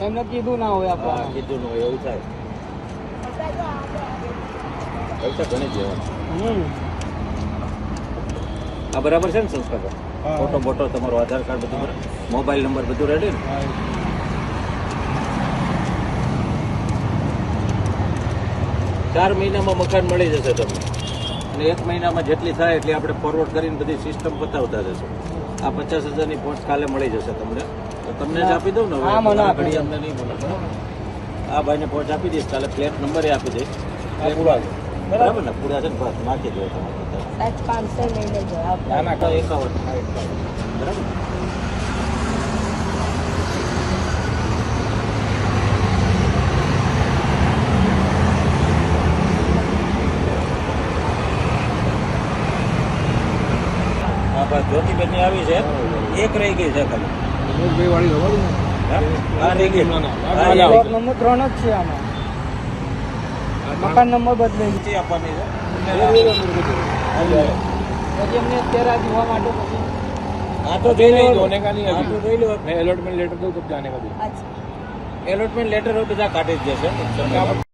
એમને કીધું ના હોય હા, આપણે કીધું ના હોય એવું થાય. પૈસા ઘણી જેવા આ બરાબર છે ને સંસ્કાર? ફોટો મોટો તમારો આધાર કાર્ડ બધું બરાબર? મોબાઈલ નંબર બધું રેડી ને? ચાર મહિનામાં મકાન મળી જશે તમને. અને એક મહિનામાં જેટલી થાય એટલી આપણે ફોરવર્ડ કરીને બધી સિસ્ટમ પતાવતા જશું આ પચાસ હજારની પોસ્ટ કાલે મળી જશે તમને. તો તમને જ આપી દઉં ને ઘડી અમને નહીં મળે આ ભાઈને પોસ્ટ આપી દઈશ. કાલે ફ્લેટ નંબરે આપી દઈશ. પૂરા બરાબર? ને? પૂરા છે ને? બસ નાખી દો. તમારે એકાવન. બરાબર? હા બસ જ્યોતિબેનની આવી છે. એક રહી ગઈ છે. ખાલી ત્રણ જ છે આમાં. મકાન નંબર બદલાઈ આપવાની છે. પછી તો જોઈ લો. હોને એલોટમેન્ટ લેટર તો જાને કા દો એલોટમેન્ટ લેટર બધા કાઢી જશે.